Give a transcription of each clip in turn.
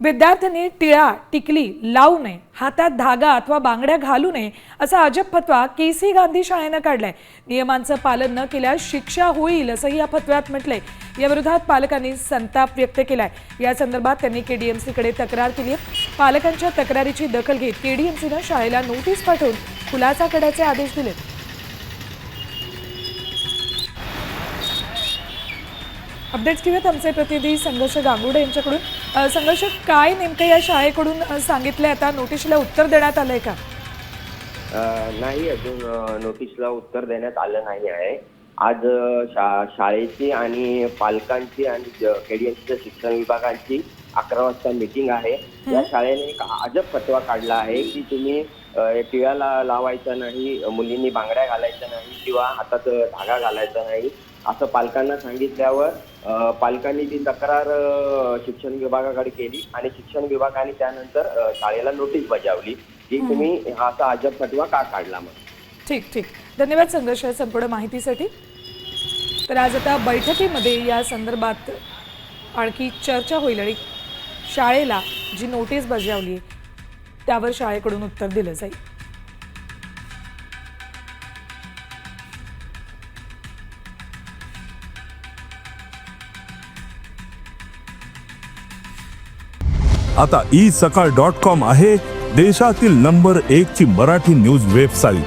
विद्यार्थ्यांनी टिळा टिकली लावू नये हातात धागा अथवा बांगड्या घालू नये असा अजब फतवा के सी गांधी शाळेनं काढलाय. नियमांचं पालन न केल्यास शिक्षा होईल असंही या फतव्यात म्हटलंय. या विरोधात पालकांनी संताप व्यक्त केलाय. या संदर्भात त्यांनी केडीएमसीकडे तक्रार केली आहे. पालकांच्या तक्रारीची दखल घेत केडीएमसीनं शाळेला नोटीस पाठवून खुलासा करण्याचे आदेश दिलेत. अपडेट्स घेऊयात आमचे प्रतिनिधी संघर्ष गांगुडे यांच्याकडून. संघर्ष काय नेमकं या शाळेकडून सांगितलंय? आता नोटीसला उत्तर देण्यात आलंय का? नाही अजून नोटीसला उत्तर देण्यात आलं नाही आहे. आज शा शाळेची आणि पालकांची आणि केडीएमसीच्या शिक्षण विभागांची अकरा वाजता मीटिंग आहे. या शाळेने एक अजब फतवा काढला आहे की तुम्ही अ, टिळाला लावायचा नाही मुलींनी बांगड्या घालायच्या नाही किंवा हातात धागा घालायचा नाही असं पालकांना सांगितल्यावर पालकांनी ती तक्रार शिक्षण विभागाकडे केली आणि शिक्षण विभागाने त्यानंतर शाळेला नोटीस बजावली की तुम्ही हा असा अजब फतवा का काढला मग? ठीक ठीक. धन्यवाद संघर्ष संपूर्ण माहितीसाठी. तर आज आता बैठकीमध्ये या संदर्भात आणखी चर्चा होईल आणि शाळेला जी नोटीस बजावली त्यावर शाळेकडून उत्तर दिलं जाईल. आता ई सकाळ डॉट कॉम आहे देशातील नंबर एक ची मराठी न्यूज वेबसाईट.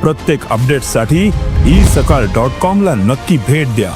प्रत्येक अपडेटसाठी ई सकाळ डॉट कॉम ला नक्की भेट द्या.